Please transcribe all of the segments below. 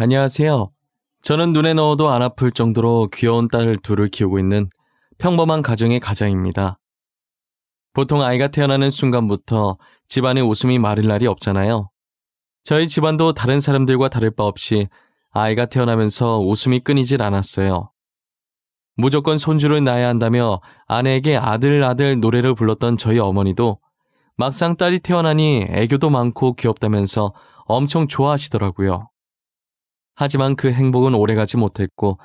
안녕하세요. 저는 눈에 넣어도 안 아플 정도로 귀여운 딸 둘을 키우고 있는 평범한 가정의 가장입니다. 보통 아이가 태어나는 순간부터 집안에 웃음이 마를 날이 없잖아요. 저희 집안도 다른 사람들과 다를 바 없이 아이가 태어나면서 웃음이 끊이질 않았어요. 무조건 손주를 낳아야 한다며 아내에게 아들 아들 노래를 불렀던 저희 어머니도 막상 딸이 태어나니 애교도 많고 귀엽다면서 엄청 좋아하시더라고요. 하지만 그 행복은 오래가지 못했고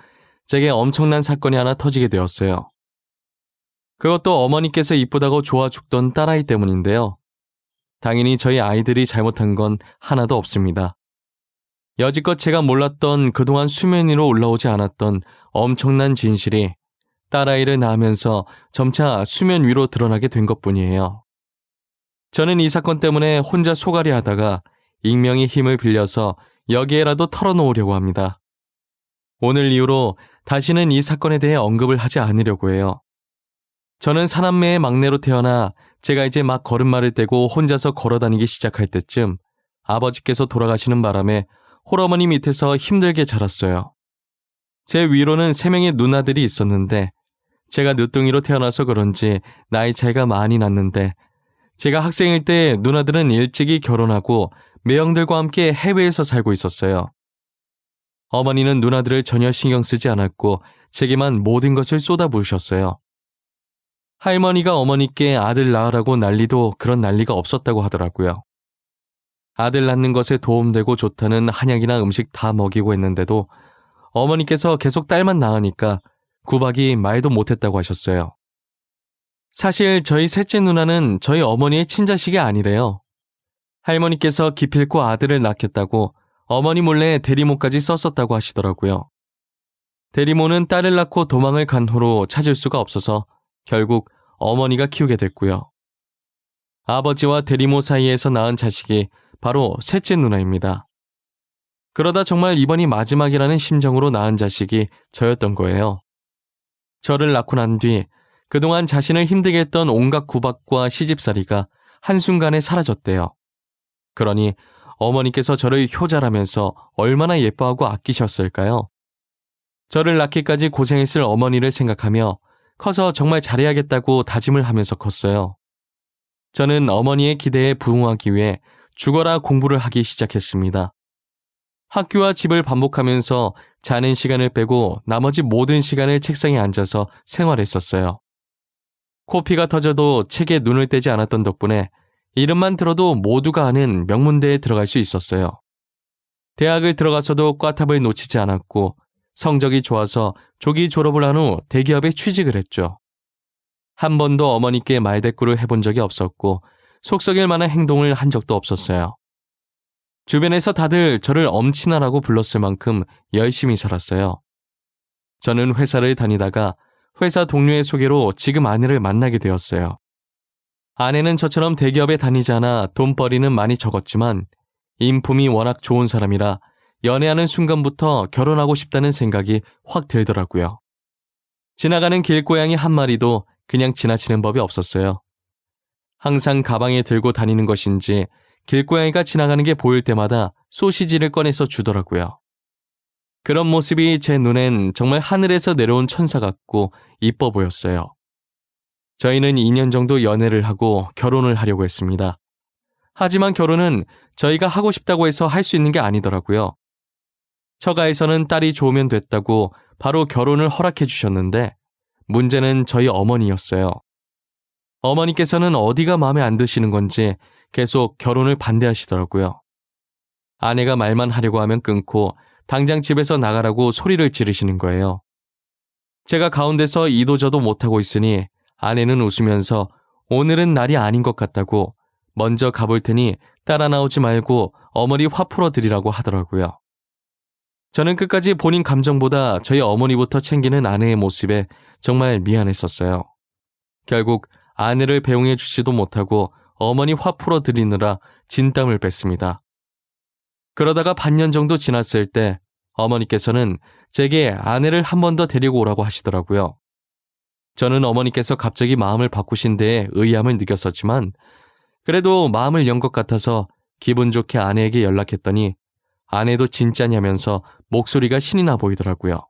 제게 엄청난 사건이 하나 터지게 되었어요. 그것도 어머니께서 이쁘다고 좋아 죽던 딸아이 때문인데요. 당연히 저희 아이들이 잘못한 건 하나도 없습니다. 여지껏 제가 몰랐던 그동안 수면 위로 올라오지 않았던 엄청난 진실이 딸아이를 낳으면서 점차 수면 위로 드러나게 된 것 뿐이에요. 저는 이 사건 때문에 혼자 소갈이 하다가 익명의 힘을 빌려서 여기에라도 털어놓으려고 합니다. 오늘 이후로 다시는 이 사건에 대해 언급을 하지 않으려고 해요. 저는 사남매의 막내로 태어나 제가 이제 막 걸음마를 떼고 혼자서 걸어 다니기 시작할 때쯤 아버지께서 돌아가시는 바람에 홀어머니 밑에서 힘들게 자랐어요. 제 위로는 세 명의 누나들이 있었는데 제가 늦둥이로 태어나서 그런지 나이 차이가 많이 났는데 제가 학생일 때 누나들은 일찍이 결혼하고 매형들과 함께 해외에서 살고 있었어요. 어머니는 누나들을 전혀 신경 쓰지 않았고 제게만 모든 것을 쏟아부으셨어요. 할머니가 어머니께 아들 낳으라고 난리도 그런 난리가 없었다고 하더라고요. 아들 낳는 것에 도움되고 좋다는 한약이나 음식 다 먹이고 했는데도 어머니께서 계속 딸만 낳으니까 구박이 말도 못했다고 하셨어요. 사실 저희 셋째 누나는 저희 어머니의 친자식이 아니래요. 할머니께서 기필코 아들을 낳겠다고 어머니 몰래 대리모까지 썼었다고 하시더라고요. 대리모는 딸을 낳고 도망을 간 후로 찾을 수가 없어서 결국 어머니가 키우게 됐고요. 아버지와 대리모 사이에서 낳은 자식이 바로 셋째 누나입니다. 그러다 정말 이번이 마지막이라는 심정으로 낳은 자식이 저였던 거예요. 저를 낳고 난 뒤 그동안 자신을 힘들게 했던 온갖 구박과 시집살이가 한순간에 사라졌대요. 그러니 어머니께서 저를 효자라면서 얼마나 예뻐하고 아끼셨을까요? 저를 낳기까지 고생했을 어머니를 생각하며 커서 정말 잘해야겠다고 다짐을 하면서 컸어요. 저는 어머니의 기대에 부응하기 위해 죽어라 공부를 하기 시작했습니다. 학교와 집을 반복하면서 자는 시간을 빼고 나머지 모든 시간을 책상에 앉아서 생활했었어요. 코피가 터져도 책에 눈을 떼지 않았던 덕분에 이름만 들어도 모두가 아는 명문대에 들어갈 수 있었어요. 대학을 들어가서도 꽈탑을 놓치지 않았고 성적이 좋아서 조기 졸업을 한 후 대기업에 취직을 했죠. 한 번도 어머니께 말대꾸를 해본 적이 없었고 속썩일 만한 행동을 한 적도 없었어요. 주변에서 다들 저를 엄친아라고 불렀을 만큼 열심히 살았어요. 저는 회사를 다니다가 회사 동료의 소개로 지금 아내를 만나게 되었어요. 아내는 저처럼 대기업에 다니지 않아 돈벌이는 많이 적었지만 인품이 워낙 좋은 사람이라 연애하는 순간부터 결혼하고 싶다는 생각이 확 들더라고요. 지나가는 길고양이 한 마리도 그냥 지나치는 법이 없었어요. 항상 가방에 들고 다니는 것인지 길고양이가 지나가는 게 보일 때마다 소시지를 꺼내서 주더라고요. 그런 모습이 제 눈엔 정말 하늘에서 내려온 천사 같고 이뻐 보였어요. 저희는 2년 정도 연애를 하고 결혼을 하려고 했습니다. 하지만 결혼은 저희가 하고 싶다고 해서 할 수 있는 게 아니더라고요. 처가에서는 딸이 좋으면 됐다고 바로 결혼을 허락해 주셨는데 문제는 저희 어머니였어요. 어머니께서는 어디가 마음에 안 드시는 건지 계속 결혼을 반대하시더라고요. 아내가 말만 하려고 하면 끊고 당장 집에서 나가라고 소리를 지르시는 거예요. 제가 가운데서 이도저도 못하고 있으니 아내는 웃으면서 오늘은 날이 아닌 것 같다고 먼저 가볼 테니 따라 나오지 말고 어머니 화 풀어드리라고 하더라고요. 저는 끝까지 본인 감정보다 저희 어머니부터 챙기는 아내의 모습에 정말 미안했었어요. 결국 아내를 배웅해 주지도 못하고 어머니 화 풀어드리느라 진땀을 뺐습니다. 그러다가 반년 정도 지났을 때 어머니께서는 제게 아내를 한 번 더 데리고 오라고 하시더라고요. 저는 어머니께서 갑자기 마음을 바꾸신 데에 의함을 느꼈었지만 그래도 마음을 연 것 같아서 기분 좋게 아내에게 연락했더니 아내도 진짜냐면서 목소리가 신이 나 보이더라고요.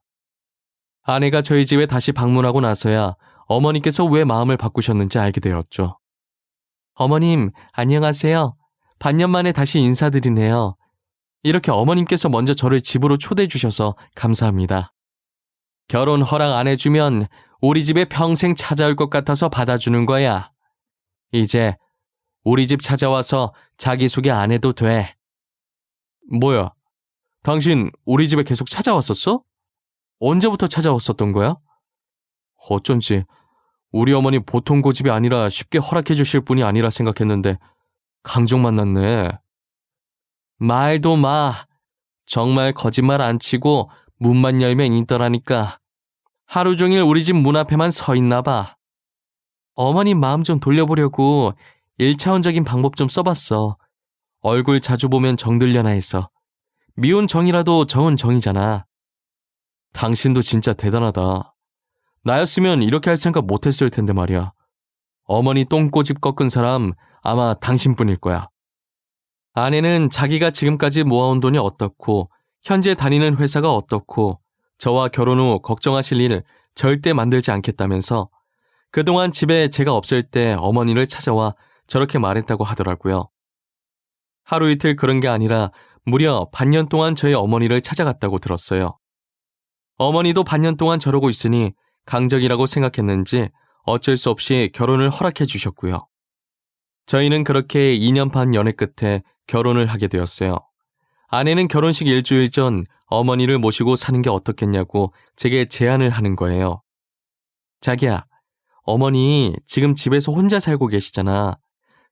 아내가 저희 집에 다시 방문하고 나서야 어머니께서 왜 마음을 바꾸셨는지 알게 되었죠. 어머님, 안녕하세요. 반년 만에 다시 인사드리네요. 이렇게 어머님께서 먼저 저를 집으로 초대해 주셔서 감사합니다. 결혼 허락 안 해주면 우리 집에 평생 찾아올 것 같아서 받아주는 거야. 이제 우리 집 찾아와서 자기소개 안 해도 돼. 뭐야? 당신 우리 집에 계속 찾아왔었어? 언제부터 찾아왔었던 거야? 어쩐지 우리 어머니 보통 고집이 아니라 쉽게 허락해 주실 분이 아니라 생각했는데 강정 만났네. 말도 마. 정말 거짓말 안 치고 문만 열면 있더라니까. 하루 종일 우리 집 문 앞에만 서 있나 봐. 어머니 마음 좀 돌려보려고 1차원적인 방법 좀 써봤어. 얼굴 자주 보면 정들려나 해서. 미운 정이라도 정은 정이잖아. 당신도 진짜 대단하다. 나였으면 이렇게 할 생각 못했을 텐데 말이야. 어머니 똥꼬집 꺾은 사람 아마 당신뿐일 거야. 아내는 자기가 지금까지 모아온 돈이 어떻고 현재 다니는 회사가 어떻고 저와 결혼 후 걱정하실 일 절대 만들지 않겠다면서 그동안 집에 제가 없을 때 어머니를 찾아와 저렇게 말했다고 하더라고요. 하루 이틀 그런 게 아니라 무려 반년 동안 저희 어머니를 찾아갔다고 들었어요. 어머니도 반년 동안 저러고 있으니 강적이라고 생각했는지 어쩔 수 없이 결혼을 허락해 주셨고요. 저희는 그렇게 2년 반 연애 끝에 결혼을 하게 되었어요. 아내는 결혼식 일주일 전 어머니를 모시고 사는 게 어떻겠냐고 제게 제안을 하는 거예요. 자기야, 어머니 지금 집에서 혼자 살고 계시잖아.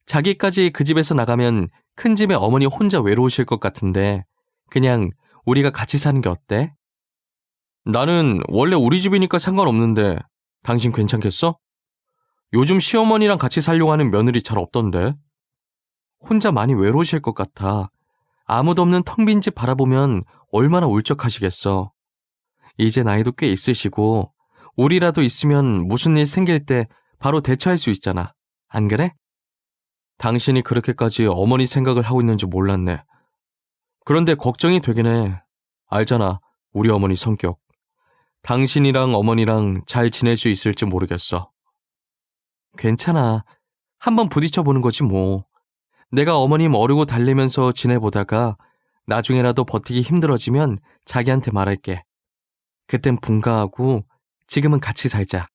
자기까지 그 집에서 나가면 큰 집에 어머니 혼자 외로우실 것 같은데 그냥 우리가 같이 사는 게 어때? 나는 원래 우리 집이니까 상관없는데 당신 괜찮겠어? 요즘 시어머니랑 같이 살려고 하는 며느리 잘 없던데. 혼자 많이 외로우실 것 같아. 아무도 없는 텅 빈 집 바라보면 얼마나 울적하시겠어. 이제 나이도 꽤 있으시고 우리라도 있으면 무슨 일 생길 때 바로 대처할 수 있잖아. 안 그래? 당신이 그렇게까지 어머니 생각을 하고 있는 줄 몰랐네. 그런데 걱정이 되긴 해. 알잖아. 우리 어머니 성격. 당신이랑 어머니랑 잘 지낼 수 있을지 모르겠어. 괜찮아. 한번 부딪혀 보는 거지 뭐. 내가 어머님 어르고 달래면서 지내보다가 나중에라도 버티기 힘들어지면 자기한테 말할게. 그땐 분가하고 지금은 같이 살자.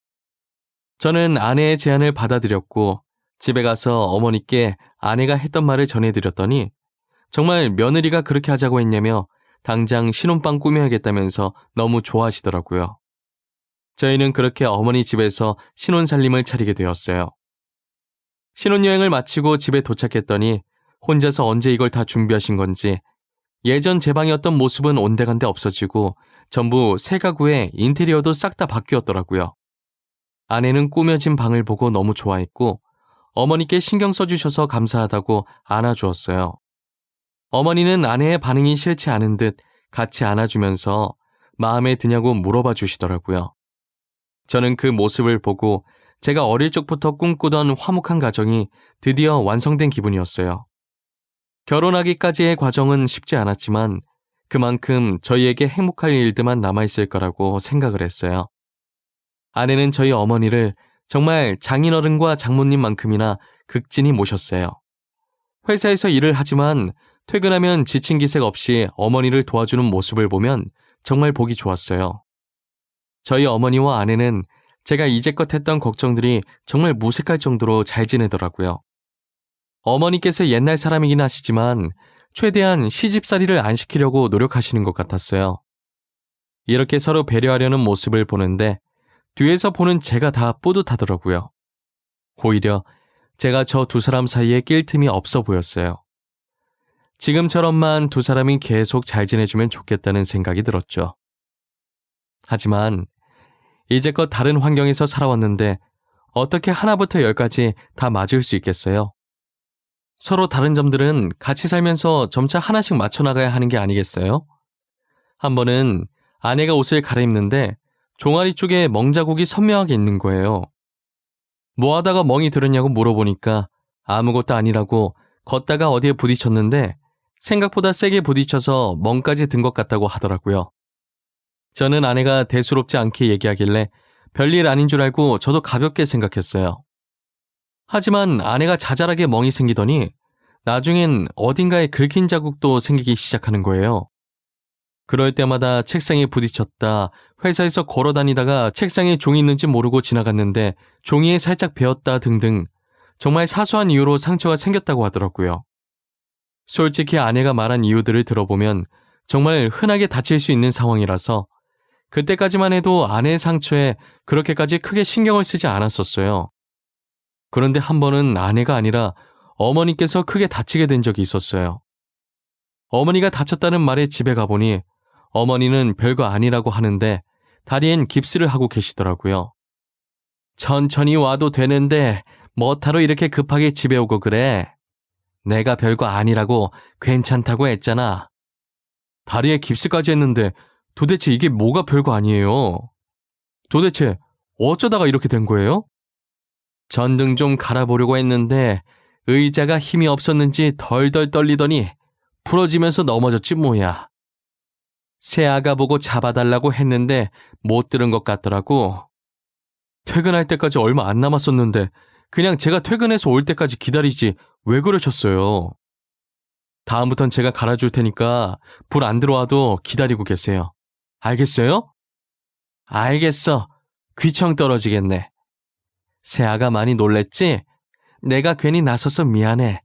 저는 아내의 제안을 받아들였고 집에 가서 어머니께 아내가 했던 말을 전해드렸더니 정말 며느리가 그렇게 하자고 했냐며 당장 신혼방 꾸며야겠다면서 너무 좋아하시더라고요. 저희는 그렇게 어머니 집에서 신혼 살림을 차리게 되었어요. 신혼여행을 마치고 집에 도착했더니 혼자서 언제 이걸 다 준비하신 건지 예전 제 방이었던 모습은 온데간데 없어지고 전부 새 가구에 인테리어도 싹 다 바뀌었더라고요. 아내는 꾸며진 방을 보고 너무 좋아했고 어머니께 신경 써주셔서 감사하다고 안아주었어요. 어머니는 아내의 반응이 싫지 않은 듯 같이 안아주면서 마음에 드냐고 물어봐 주시더라고요. 저는 그 모습을 보고 제가 어릴 적부터 꿈꾸던 화목한 가정이 드디어 완성된 기분이었어요. 결혼하기까지의 과정은 쉽지 않았지만 그만큼 저희에게 행복할 일들만 남아있을 거라고 생각을 했어요. 아내는 저희 어머니를 정말 장인어른과 장모님만큼이나 극진히 모셨어요. 회사에서 일을 하지만 퇴근하면 지친 기색 없이 어머니를 도와주는 모습을 보면 정말 보기 좋았어요. 저희 어머니와 아내는 제가 이제껏 했던 걱정들이 정말 무색할 정도로 잘 지내더라고요. 어머니께서 옛날 사람이긴 하시지만 최대한 시집살이를 안 시키려고 노력하시는 것 같았어요. 이렇게 서로 배려하려는 모습을 보는데 뒤에서 보는 제가 다 뿌듯하더라고요. 오히려 제가 저 두 사람 사이에 낄 틈이 없어 보였어요. 지금처럼만 두 사람이 계속 잘 지내주면 좋겠다는 생각이 들었죠. 하지만 이제껏 다른 환경에서 살아왔는데 어떻게 하나부터 열까지 다 맞을 수 있겠어요? 서로 다른 점들은 같이 살면서 점차 하나씩 맞춰나가야 하는 게 아니겠어요? 한 번은 아내가 옷을 갈아입는데 종아리 쪽에 멍자국이 선명하게 있는 거예요. 뭐 하다가 멍이 들었냐고 물어보니까 아무것도 아니라고 걷다가 어디에 부딪혔는데 생각보다 세게 부딪혀서 멍까지 든 것 같다고 하더라고요. 저는 아내가 대수롭지 않게 얘기하길래 별일 아닌 줄 알고 저도 가볍게 생각했어요. 하지만 아내가 자잘하게 멍이 생기더니 나중엔 어딘가에 긁힌 자국도 생기기 시작하는 거예요. 그럴 때마다 책상에 부딪혔다, 회사에서 걸어 다니다가 책상에 종이 있는지 모르고 지나갔는데 종이에 살짝 베었다 등등 정말 사소한 이유로 상처가 생겼다고 하더라고요. 솔직히 아내가 말한 이유들을 들어보면 정말 흔하게 다칠 수 있는 상황이라서 그때까지만 해도 아내의 상처에 그렇게까지 크게 신경을 쓰지 않았었어요. 그런데 한 번은 아내가 아니라 어머니께서 크게 다치게 된 적이 있었어요. 어머니가 다쳤다는 말에 집에 가보니 어머니는 별거 아니라고 하는데 다리엔 깁스를 하고 계시더라고요. 천천히 와도 되는데 뭐하러 이렇게 급하게 집에 오고 그래? 내가 별거 아니라고 괜찮다고 했잖아. 다리에 깁스까지 했는데 도대체 이게 뭐가 별거 아니에요? 도대체 어쩌다가 이렇게 된 거예요? 전등 좀 갈아보려고 했는데 의자가 힘이 없었는지 덜덜 떨리더니 부러지면서 넘어졌지 뭐야. 새아가 보고 잡아달라고 했는데 못 들은 것 같더라고. 퇴근할 때까지 얼마 안 남았었는데 그냥 제가 퇴근해서 올 때까지 기다리지 왜 그러셨어요? 다음부턴 제가 갈아줄 테니까 불 안 들어와도 기다리고 계세요. 알겠어요? 알겠어. 귀청 떨어지겠네. 새아가 많이 놀랬지? 내가 괜히 나서서 미안해.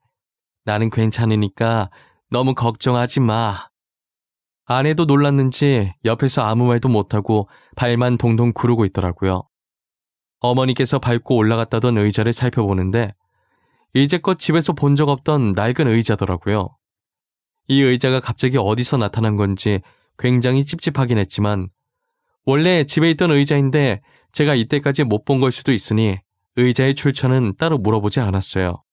나는 괜찮으니까 너무 걱정하지 마. 아내도 놀랐는지 옆에서 아무 말도 못하고 발만 동동 구르고 있더라고요. 어머니께서 밟고 올라갔다던 의자를 살펴보는데 이제껏 집에서 본 적 없던 낡은 의자더라고요. 이 의자가 갑자기 어디서 나타난 건지 굉장히 찝찝하긴 했지만 원래 집에 있던 의자인데 제가 이때까지 못 본 걸 수도 있으니 의자의 출처는 따로 물어보지 않았어요.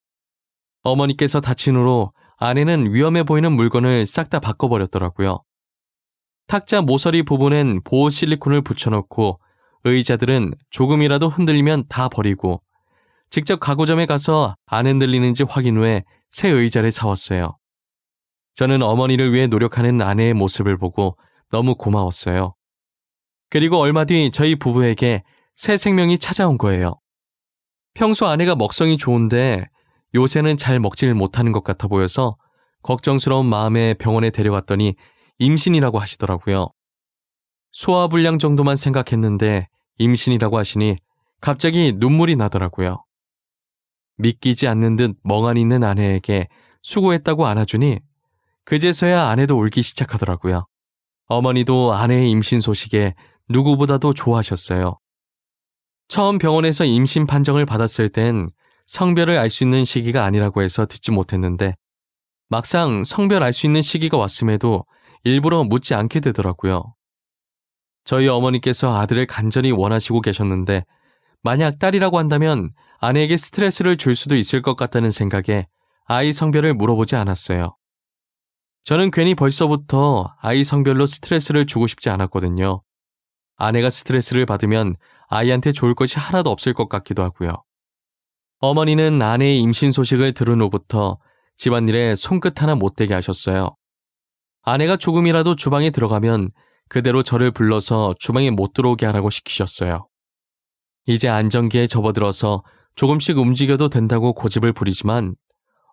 어머니께서 다친 후로 아내는 위험해 보이는 물건을 싹 다 바꿔버렸더라고요. 탁자 모서리 부분엔 보호 실리콘을 붙여놓고 의자들은 조금이라도 흔들리면 다 버리고 직접 가구점에 가서 안 흔들리는지 확인 후에 새 의자를 사왔어요. 저는 어머니를 위해 노력하는 아내의 모습을 보고 너무 고마웠어요. 그리고 얼마 뒤 저희 부부에게 새 생명이 찾아온 거예요. 평소 아내가 먹성이 좋은데 요새는 잘 먹질 못하는 것 같아 보여서 걱정스러운 마음에 병원에 데려갔더니 임신이라고 하시더라고요. 소화불량 정도만 생각했는데 임신이라고 하시니 갑자기 눈물이 나더라고요. 믿기지 않는 듯 멍하니 있는 아내에게 수고했다고 안아주니 그제서야 아내도 울기 시작하더라고요. 어머니도 아내의 임신 소식에 누구보다도 좋아하셨어요. 처음 병원에서 임신 판정을 받았을 땐 성별을 알 수 있는 시기가 아니라고 해서 듣지 못했는데 막상 성별 알 수 있는 시기가 왔음에도 일부러 묻지 않게 되더라고요. 저희 어머니께서 아들을 간절히 원하시고 계셨는데 만약 딸이라고 한다면 아내에게 스트레스를 줄 수도 있을 것 같다는 생각에 아이 성별을 물어보지 않았어요. 저는 괜히 벌써부터 아이 성별로 스트레스를 주고 싶지 않았거든요. 아내가 스트레스를 받으면 아이한테 좋을 것이 하나도 없을 것 같기도 하고요. 어머니는 아내의 임신 소식을 들은 후부터 집안일에 손끝 하나 못 대게 하셨어요. 아내가 조금이라도 주방에 들어가면 그대로 저를 불러서 주방에 못 들어오게 하라고 시키셨어요. 이제 안정기에 접어들어서 조금씩 움직여도 된다고 고집을 부리지만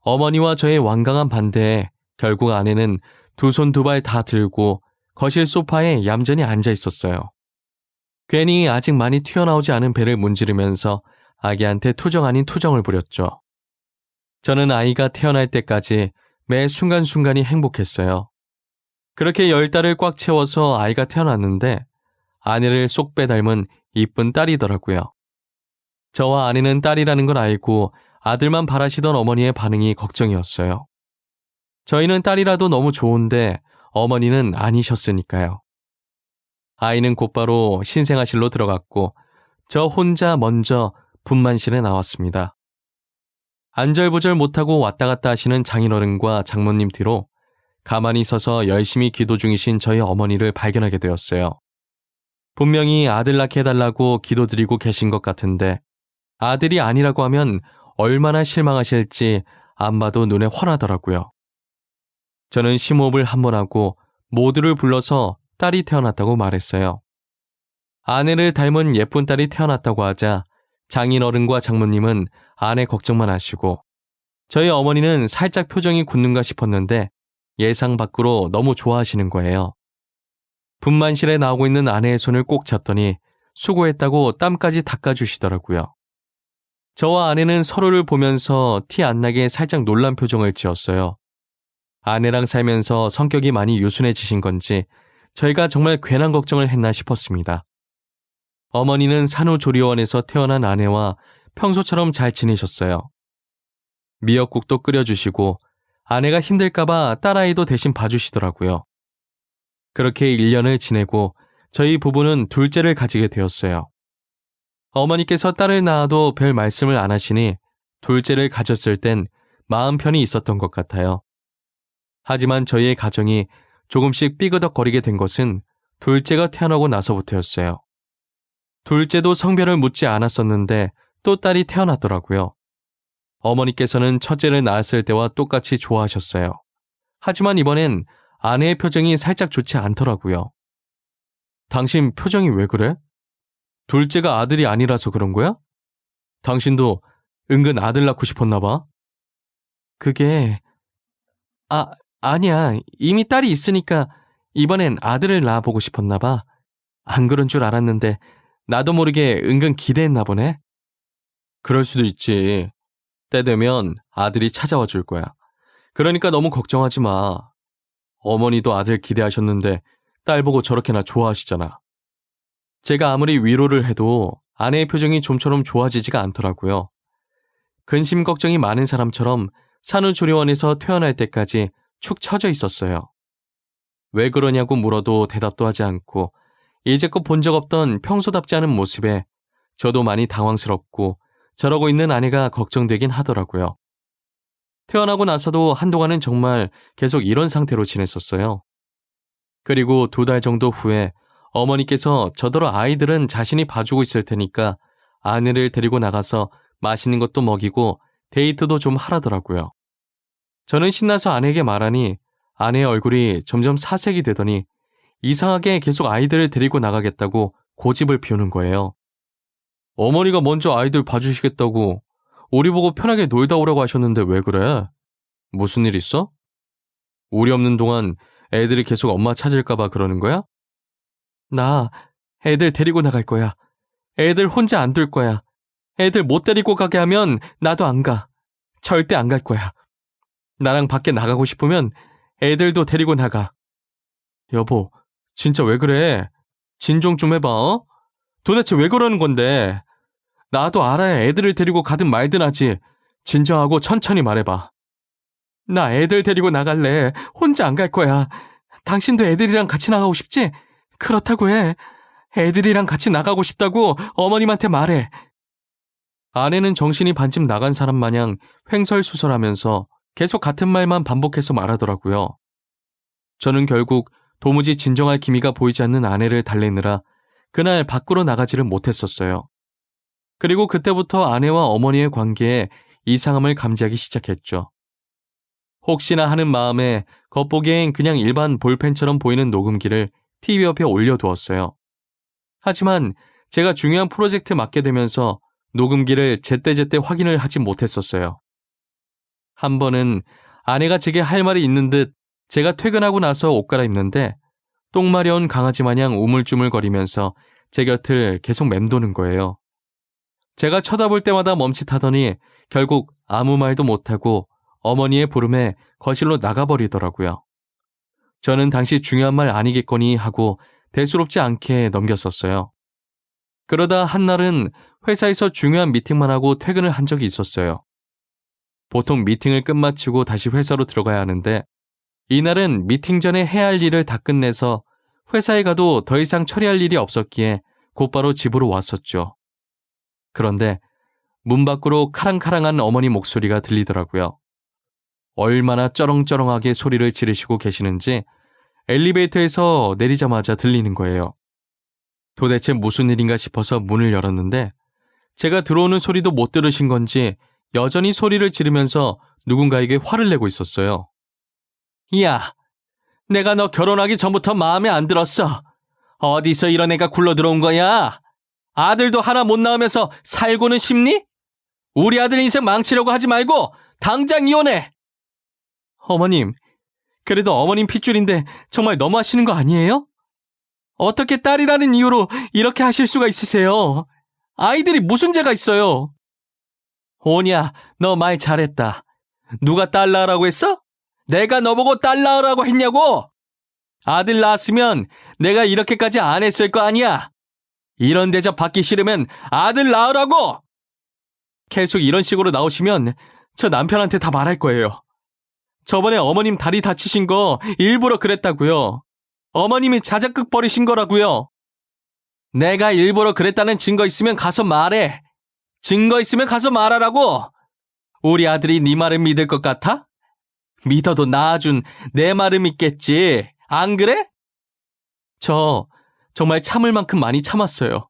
어머니와 저의 완강한 반대에 결국 아내는 두 손 두 발 다 들고 거실 소파에 얌전히 앉아 있었어요. 괜히 아직 많이 튀어나오지 않은 배를 문지르면서 아기한테 투정 아닌 투정을 부렸죠. 저는 아이가 태어날 때까지 매 순간순간이 행복했어요. 그렇게 열 달을 꽉 채워서 아이가 태어났는데 아내를 쏙 빼닮은 이쁜 딸이더라고요. 저와 아내는 딸이라는 걸 알고 아들만 바라시던 어머니의 반응이 걱정이었어요. 저희는 딸이라도 너무 좋은데 어머니는 아니셨으니까요. 아이는 곧바로 신생아실로 들어갔고 저 혼자 먼저 분만실에 나왔습니다. 안절부절 못하고 왔다 갔다 하시는 장인어른과 장모님 뒤로 가만히 서서 열심히 기도 중이신 저희 어머니를 발견하게 되었어요. 분명히 아들 낳게 해달라고 기도드리고 계신 것 같은데 아들이 아니라고 하면 얼마나 실망하실지 안 봐도 눈에 훤하더라고요. 저는 심호흡을 한 번 하고 모두를 불러서 딸이 태어났다고 말했어요. 아내를 닮은 예쁜 딸이 태어났다고 하자 장인 어른과 장모님은 아내 걱정만 하시고 저희 어머니는 살짝 표정이 굳는가 싶었는데 예상 밖으로 너무 좋아하시는 거예요. 분만실에 나오고 있는 아내의 손을 꼭 잡더니 수고했다고 땀까지 닦아주시더라고요. 저와 아내는 서로를 보면서 티 안 나게 살짝 놀란 표정을 지었어요. 아내랑 살면서 성격이 많이 유순해지신 건지 저희가 정말 괜한 걱정을 했나 싶었습니다. 어머니는 산후조리원에서 태어난 아내와 평소처럼 잘 지내셨어요. 미역국도 끓여주시고 아내가 힘들까봐 딸아이도 대신 봐주시더라고요. 그렇게 1년을 지내고 저희 부부는 둘째를 가지게 되었어요. 어머니께서 딸을 낳아도 별 말씀을 안 하시니 둘째를 가졌을 땐 마음 편히 있었던 것 같아요. 하지만 저희의 가정이 조금씩 삐그덕거리게 된 것은 둘째가 태어나고 나서부터였어요. 둘째도 성별을 묻지 않았었는데 또 딸이 태어났더라고요. 어머니께서는 첫째를 낳았을 때와 똑같이 좋아하셨어요. 하지만 이번엔 아내의 표정이 살짝 좋지 않더라고요. 당신 표정이 왜 그래? 둘째가 아들이 아니라서 그런 거야? 당신도 은근 아들 낳고 싶었나 봐. 그게 아 아니야 이미 딸이 있으니까 이번엔 아들을 낳아보고 싶었나 봐. 안 그런 줄 알았는데 나도 모르게 은근 기대했나 보네. 그럴 수도 있지. 때 되면 아들이 찾아와 줄 거야. 그러니까 너무 걱정하지 마. 어머니도 아들 기대하셨는데 딸 보고 저렇게나 좋아하시잖아. 제가 아무리 위로를 해도 아내의 표정이 좀처럼 좋아지지가 않더라고요. 근심 걱정이 많은 사람처럼 산후조리원에서 퇴원할 때까지 축 처져 있었어요. 왜 그러냐고 물어도 대답도 하지 않고 이제껏 본 적 없던 평소답지 않은 모습에 저도 많이 당황스럽고 저러고 있는 아내가 걱정되긴 하더라고요. 태어나고 나서도 한동안은 정말 계속 이런 상태로 지냈었어요. 그리고 두 달 정도 후에 어머니께서 저더러 아이들은 자신이 봐주고 있을 테니까 아내를 데리고 나가서 맛있는 것도 먹이고 데이트도 좀 하라더라고요. 저는 신나서 아내에게 말하니 아내의 얼굴이 점점 사색이 되더니 이상하게 계속 아이들을 데리고 나가겠다고 고집을 피우는 거예요. 어머니가 먼저 아이들 봐주시겠다고 우리 보고 편하게 놀다 오라고 하셨는데 왜 그래? 무슨 일 있어? 우리 없는 동안 애들이 계속 엄마 찾을까봐 그러는 거야? 나 애들 데리고 나갈 거야. 애들 혼자 안 둘 거야. 애들 못 데리고 가게 하면 나도 안 가. 절대 안 갈 거야. 나랑 밖에 나가고 싶으면 애들도 데리고 나가. 여보, 진짜 왜 그래? 진정 좀 해봐, 어? 도대체 왜 그러는 건데? 나도 알아야 애들을 데리고 가든 말든 하지. 진정하고 천천히 말해봐. 나 애들 데리고 나갈래. 혼자 안 갈 거야. 당신도 애들이랑 같이 나가고 싶지? 그렇다고 해. 애들이랑 같이 나가고 싶다고 어머님한테 말해. 아내는 정신이 반쯤 나간 사람 마냥 횡설수설하면서 계속 같은 말만 반복해서 말하더라고요. 저는 결국 도무지 진정할 기미가 보이지 않는 아내를 달래느라 그날 밖으로 나가지를 못했었어요. 그리고 그때부터 아내와 어머니의 관계에 이상함을 감지하기 시작했죠. 혹시나 하는 마음에 겉보기엔 그냥 일반 볼펜처럼 보이는 녹음기를 TV 옆에 올려두었어요. 하지만 제가 중요한 프로젝트 맡게 되면서 녹음기를 제때제때 확인을 하지 못했었어요. 한 번은 아내가 제게 할 말이 있는 듯 제가 퇴근하고 나서 옷 갈아입는데 똥 마려운 강아지 마냥 우물쭈물거리면서 제 곁을 계속 맴도는 거예요. 제가 쳐다볼 때마다 멈칫하더니 결국 아무 말도 못하고 어머니의 부름에 거실로 나가버리더라고요. 저는 당시 중요한 말 아니겠거니 하고 대수롭지 않게 넘겼었어요. 그러다 한날은 회사에서 중요한 미팅만 하고 퇴근을 한 적이 있었어요. 보통 미팅을 끝마치고 다시 회사로 들어가야 하는데 이날은 미팅 전에 해야 할 일을 다 끝내서 회사에 가도 더 이상 처리할 일이 없었기에 곧바로 집으로 왔었죠. 그런데 문 밖으로 카랑카랑한 어머니 목소리가 들리더라고요. 얼마나 쩌렁쩌렁하게 소리를 지르시고 계시는지 엘리베이터에서 내리자마자 들리는 거예요. 도대체 무슨 일인가 싶어서 문을 열었는데 제가 들어오는 소리도 못 들으신 건지 여전히 소리를 지르면서 누군가에게 화를 내고 있었어요. 야, 내가 너 결혼하기 전부터 마음에 안 들었어. 어디서 이런 애가 굴러 들어온 거야? 아들도 하나 못 낳으면서 살고는 싶니? 우리 아들 인생 망치려고 하지 말고 당장 이혼해! 어머님, 그래도 어머님 핏줄인데 정말 너무하시는 거 아니에요? 어떻게 딸이라는 이유로 이렇게 하실 수가 있으세요? 아이들이 무슨 죄가 있어요? 오냐, 너 말 잘했다. 누가 딸 낳으라고 했어? 내가 너보고 딸 낳으라고 했냐고? 아들 낳았으면 내가 이렇게까지 안 했을 거 아니야? 이런 대접 받기 싫으면 아들 낳으라고! 계속 이런 식으로 나오시면 저 남편한테 다 말할 거예요. 저번에 어머님 다리 다치신 거 일부러 그랬다고요. 어머님이 자작극 버리신 거라고요. 내가 일부러 그랬다는 증거 있으면 가서 말해. 증거 있으면 가서 말하라고. 우리 아들이 네 말을 믿을 것 같아? 믿어도 낳아준 내 말을 믿겠지. 안 그래? 저 정말 참을 만큼 많이 참았어요.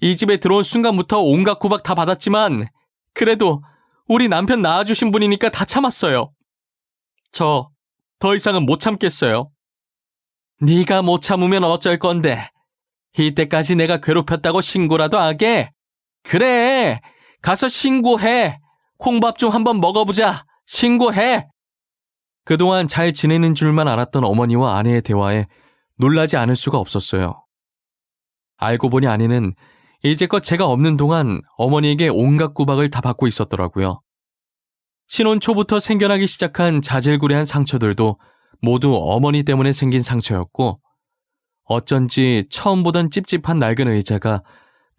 이 집에 들어온 순간부터 온갖 구박 다 받았지만 그래도 우리 남편 낳아주신 분이니까 다 참았어요. 저 더 이상은 못 참겠어요. 네가 못 참으면 어쩔 건데 이때까지 내가 괴롭혔다고 신고라도 하게? 그래 가서 신고해 콩밥 좀 한번 먹어보자 신고해 그동안 잘 지내는 줄만 알았던 어머니와 아내의 대화에 놀라지 않을 수가 없었어요. 알고 보니 아내는 이제껏 제가 없는 동안 어머니에게 온갖 구박을 다 받고 있었더라고요. 신혼 초부터 생겨나기 시작한 자질구레한 상처들도 모두 어머니 때문에 생긴 상처였고, 어쩐지 처음 보던 찝찝한 낡은 의자가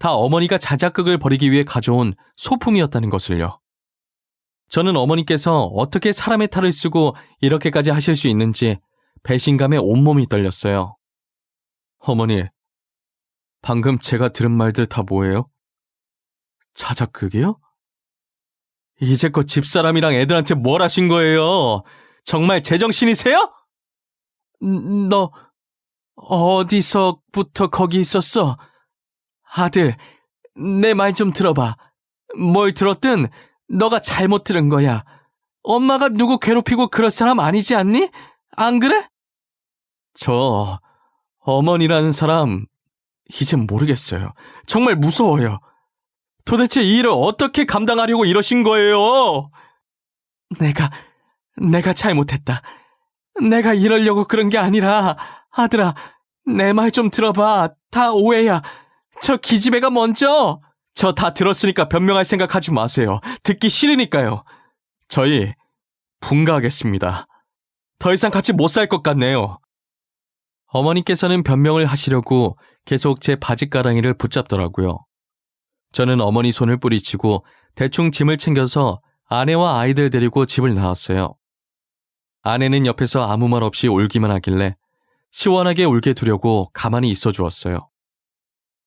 다 어머니가 자작극을 벌이기 위해 가져온 소품이었다는 것을요. 저는 어머니께서 어떻게 사람의 탈을 쓰고 이렇게까지 하실 수 있는지 배신감에 온몸이 떨렸어요. 어머니, 방금 제가 들은 말들 다 뭐예요? 자작극이요? 이제껏 집사람이랑 애들한테 뭘 하신 거예요? 정말 제정신이세요? 음, 너 어디서부터 거기 있었어? 아들, 내 말 좀 들어봐. 뭘 들었든 너가 잘못 들은 거야. 엄마가 누구 괴롭히고 그럴 사람 아니지 않니? 안 그래? 저 어머니라는 사람 이젠 모르겠어요. 정말 무서워요. 도대체 이 일을 어떻게 감당하려고 이러신 거예요? 내가 내가 잘못했다. 내가 이러려고 그런 게 아니라 아들아 내 말 좀 들어봐. 다 오해야. 저 기집애가 먼저 저 다 들었으니까 변명할 생각 하지 마세요. 듣기 싫으니까요. 저희 분가하겠습니다. 더 이상 같이 못 살 것 같네요. 어머니께서는 변명을 하시려고 계속 제 바지가랑이를 붙잡더라고요. 저는 어머니 손을 뿌리치고 대충 짐을 챙겨서 아내와 아이들 데리고 집을 나왔어요. 아내는 옆에서 아무 말 없이 울기만 하길래 시원하게 울게 두려고 가만히 있어 주었어요.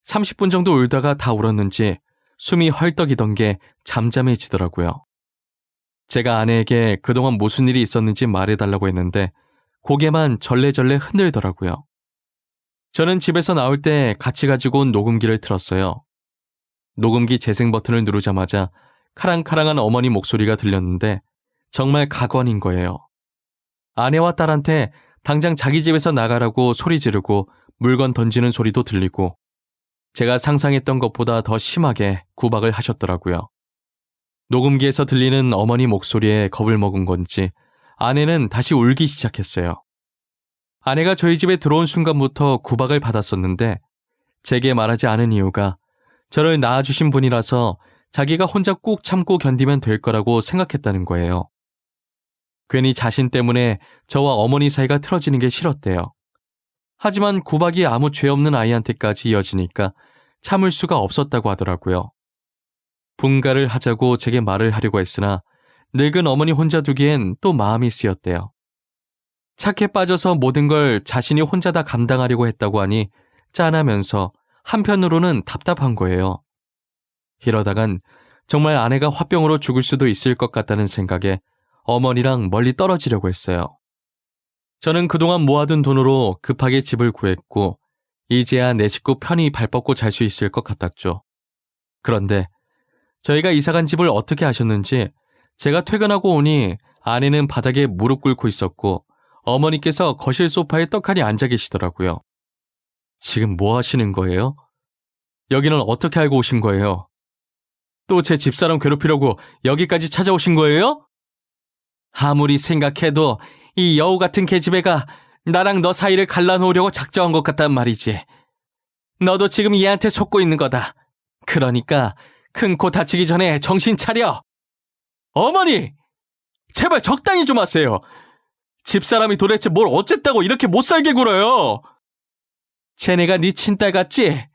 30분 정도 울다가 다 울었는지 숨이 헐떡이던 게 잠잠해지더라고요. 제가 아내에게 그동안 무슨 일이 있었는지 말해달라고 했는데 고개만 절레절레 흔들더라고요. 저는 집에서 나올 때 같이 가지고 온 녹음기를 틀었어요. 녹음기 재생 버튼을 누르자마자 카랑카랑한 어머니 목소리가 들렸는데 정말 각원인 거예요. 아내와 딸한테 당장 자기 집에서 나가라고 소리 지르고 물건 던지는 소리도 들리고 제가 상상했던 것보다 더 심하게 구박을 하셨더라고요. 녹음기에서 들리는 어머니 목소리에 겁을 먹은 건지 아내는 다시 울기 시작했어요. 아내가 저희 집에 들어온 순간부터 구박을 받았었는데 제게 말하지 않은 이유가 저를 낳아주신 분이라서 자기가 혼자 꾹 참고 견디면 될 거라고 생각했다는 거예요. 괜히 자신 때문에 저와 어머니 사이가 틀어지는 게 싫었대요. 하지만 구박이 아무 죄 없는 아이한테까지 이어지니까 참을 수가 없었다고 하더라고요. 분가를 하자고 제게 말을 하려고 했으나 늙은 어머니 혼자 두기엔 또 마음이 쓰였대요. 착해 빠져서 모든 걸 자신이 혼자 다 감당하려고 했다고 하니 짠하면서 한편으로는 답답한 거예요. 이러다간 정말 아내가 화병으로 죽을 수도 있을 것 같다는 생각에 어머니랑 멀리 떨어지려고 했어요. 저는 그동안 모아둔 돈으로 급하게 집을 구했고 이제야 내 식구 편히 발 뻗고 잘 수 있을 것 같았죠. 그런데 저희가 이사간 집을 어떻게 하셨는지 제가 퇴근하고 오니 아내는 바닥에 무릎 꿇고 있었고 어머니께서 거실 소파에 떡하니 앉아 계시더라고요. 지금 뭐 하시는 거예요? 여기는 어떻게 알고 오신 거예요? 또 제 집사람 괴롭히려고 여기까지 찾아오신 거예요? 아무리 생각해도 이 여우 같은 계집애가 나랑 너 사이를 갈라놓으려고 작정한 것 같단 말이지. 너도 지금 얘한테 속고 있는 거다. 그러니까 큰 코 다치기 전에 정신 차려. 어머니! 제발 적당히 좀 하세요. 집사람이 도대체 뭘 어쨌다고 이렇게 못살게 굴어요. 쟤네가 네 친딸 같지?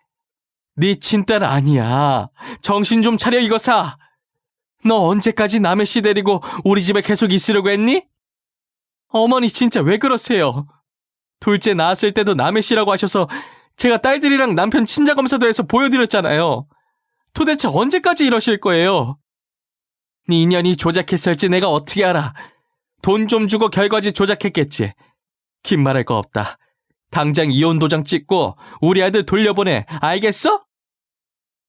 네 친딸 아니야. 정신 좀 차려 이거사. 너 언제까지 남의 씨 데리고 우리 집에 계속 있으려고 했니? 어머니 진짜 왜 그러세요? 둘째 낳았을 때도 남의 씨라고 하셔서 제가 딸들이랑 남편 친자 검사도 해서 보여드렸잖아요. 도대체 언제까지 이러실 거예요? 네 인연이 조작했을지 내가 어떻게 알아? 돈 좀 주고 결과지 조작했겠지. 긴 말할 거 없다. 당장 이혼 도장 찍고 우리 아들 돌려보내. 알겠어?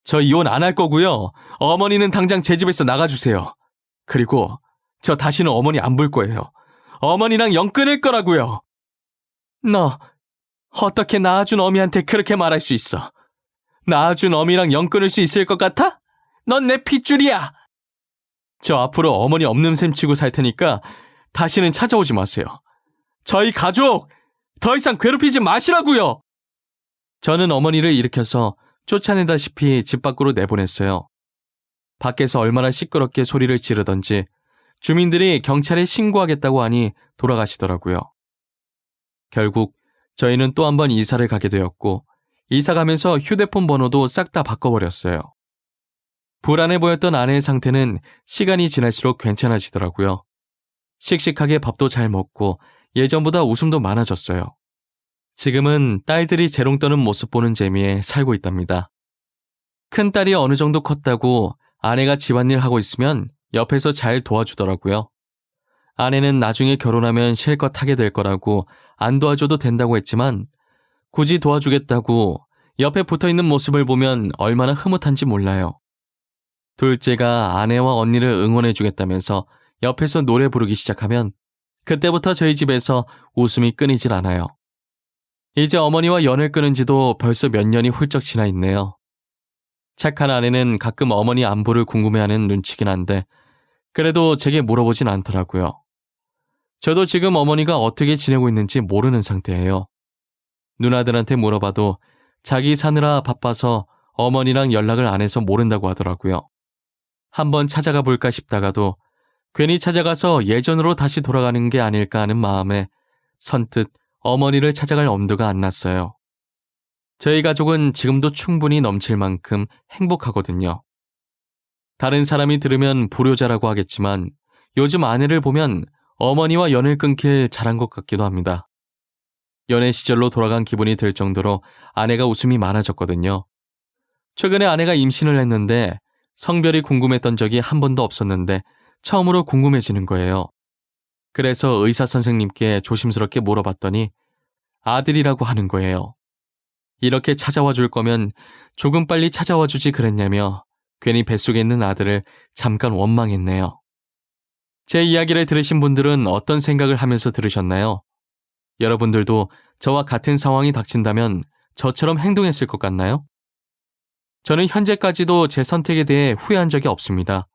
저 이혼 안 할 거고요. 어머니는 당장 제 집에서 나가주세요. 그리고 저 다시는 어머니 안 볼 거예요. 어머니랑 영 끊을 거라고요. 너 어떻게 낳아준 어미한테 그렇게 말할 수 있어? 낳아준 어미랑 영 끊을 수 있을 것 같아? 넌 내 핏줄이야. 저 앞으로 어머니 없는 셈 치고 살 테니까 다시는 찾아오지 마세요. 저희 가족 더 이상 괴롭히지 마시라고요. 저는 어머니를 일으켜서 쫓아내다시피 집 밖으로 내보냈어요. 밖에서 얼마나 시끄럽게 소리를 지르던지 주민들이 경찰에 신고하겠다고 하니 돌아가시더라고요. 결국 저희는 또 한 번 이사를 가게 되었고 이사 가면서 휴대폰 번호도 싹 다 바꿔버렸어요. 불안해 보였던 아내의 상태는 시간이 지날수록 괜찮아지더라고요. 씩씩하게 밥도 잘 먹고 예전보다 웃음도 많아졌어요. 지금은 딸들이 재롱 떠는 모습 보는 재미에 살고 있답니다. 큰 딸이 어느 정도 컸다고 아내가 집안일 하고 있으면 옆에서 잘 도와주더라고요. 아내는 나중에 결혼하면 실컷 하게 될 거라고 안 도와줘도 된다고 했지만 굳이 도와주겠다고 옆에 붙어 있는 모습을 보면 얼마나 흐뭇한지 몰라요. 둘째가 아내와 언니를 응원해 주겠다면서 옆에서 노래 부르기 시작하면 그때부터 저희 집에서 웃음이 끊이질 않아요. 이제 어머니와 연을 끊은 지도 벌써 몇 년이 훌쩍 지나 있네요. 착한 아내는 가끔 어머니 안부를 궁금해하는 눈치긴 한데 그래도 제게 물어보진 않더라고요. 저도 지금 어머니가 어떻게 지내고 있는지 모르는 상태예요. 누나들한테 물어봐도 자기 사느라 바빠서 어머니랑 연락을 안 해서 모른다고 하더라고요. 한번 찾아가 볼까 싶다가도 괜히 찾아가서 예전으로 다시 돌아가는 게 아닐까 하는 마음에 선뜻 어머니를 찾아갈 엄두가 안 났어요. 저희 가족은 지금도 충분히 넘칠 만큼 행복하거든요. 다른 사람이 들으면 불효자라고 하겠지만 요즘 아내를 보면 어머니와 연을 끊길 잘한 것 같기도 합니다. 연애 시절로 돌아간 기분이 들 정도로 아내가 웃음이 많아졌거든요. 최근에 아내가 임신을 했는데 성별이 궁금했던 적이 한 번도 없었는데 처음으로 궁금해지는 거예요. 그래서 의사 선생님께 조심스럽게 물어봤더니 아들이라고 하는 거예요. 이렇게 찾아와 줄 거면 조금 빨리 찾아와 주지 그랬냐며 괜히 뱃속에 있는 아들을 잠깐 원망했네요. 제 이야기를 들으신 분들은 어떤 생각을 하면서 들으셨나요? 여러분들도 저와 같은 상황이 닥친다면 저처럼 행동했을 것 같나요? 저는 현재까지도 제 선택에 대해 후회한 적이 없습니다.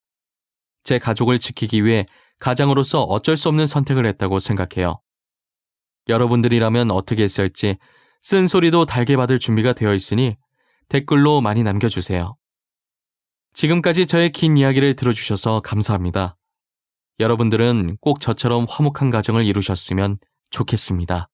제 가족을 지키기 위해 가장으로서 어쩔 수 없는 선택을 했다고 생각해요. 여러분들이라면 어떻게 했을지 쓴소리도 달게 받을 준비가 되어 있으니 댓글로 많이 남겨주세요. 지금까지 저의 긴 이야기를 들어주셔서 감사합니다. 여러분들은 꼭 저처럼 화목한 가정을 이루셨으면 좋겠습니다.